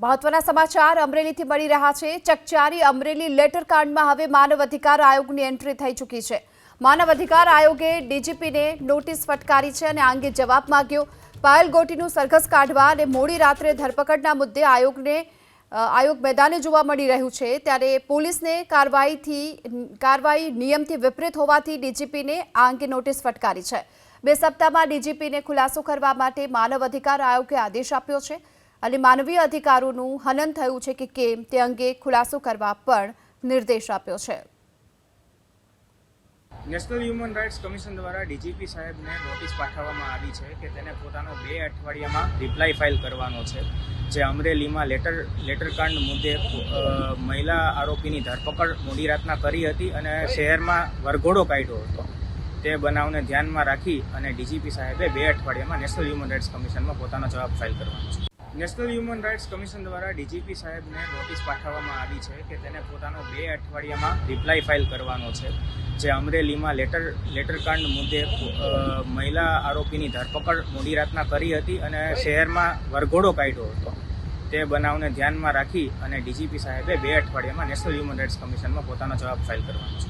મહત્વના સમાચાર અમરેલીથી મળી રહ્યા છે. ચકચારી અમરેલી લેટર કાંડમાં હવે માનવ અધિકાર આયોગની એન્ટ્રી થઈ ચૂકી છે. માનવ અધિકાર આયોગે ડીજીપીને નોટિસ ફટકારી છે અને આ અંગે જવાબ માંગ્યો. પાયલ ગોટીનું સરઘસ કાઢવા અને મોડી રાત્રે ધરપકડના મુદ્દે આયોગને આયોગ મેદાને જોવા મળી રહ્યું છે. ત્યારે પોલીસને કાર્યવાહીથી, કાર્યવાહી નિયમથી વિપરીત હોવાથી ડીજીપીને આ અંગે નોટિસ ફટકારી છે. બે સપ્તાહમાં ડીજીપીને ખુલાસો કરવા માટે માનવ અધિકાર આયોગે આદેશ આપ્યો છે. અને માનવીય અધિકારોનું હનન થયું છે કે કેમ તે અંગે ખુલાસો કરવા પણ નિર્દેશ આપ્યો છે. નેશનલ હ્યુમન રાઇટ્સ કમિશન દ્વારા ડીજીપી સાહેબને નોટિસ પાઠવવામાં આવી છે કે તેને પોતાનો બે અઠવાડિયામાં રિપ્લાય ફાઇલ કરવાનો છે, જે અમરેલીમાં લેટર લેટર કાંડ મુદ્દે મહિલા આરોપીની ધરપકડ મોડી રાતના કરી હતી અને શહેરમાં વરઘોડો કાઢ્યો હતો. તે બનાવને ધ્યાનમાં રાખી અને ડીજીપી સાહેબે બે અઠવાડિયામાં નેશનલ હ્યુમન રાઇટ્સ કમિશનમાં પોતાનો જવાબ ફાઇલ કરવાનો છે. નેશનલ હ્યુમન રાઇટ્સ કમિશન દ્વારા ડીજીપી સાહેબને નોટિસ પાઠવવામાં આવી છે કે તેને પોતાનો બે અઠવાડિયામાં રિપ્લાય ફાઇલ કરવાનો છે, જે અમરેલીમાં લેટર લેટર કાંડ મુદ્દે મહિલા આરોપીની ધરપકડ મોડી રાતના કરી હતી અને શહેરમાં વરઘોડો કાઢ્યો હતો. તે બનાવને ધ્યાનમાં રાખી અને ડીજીપી સાહેબે બે અઠવાડિયામાં નેશનલ હ્યુમન રાઇટ્સ કમિશનમાં પોતાનો જવાબ ફાઇલ કરવાનો છે.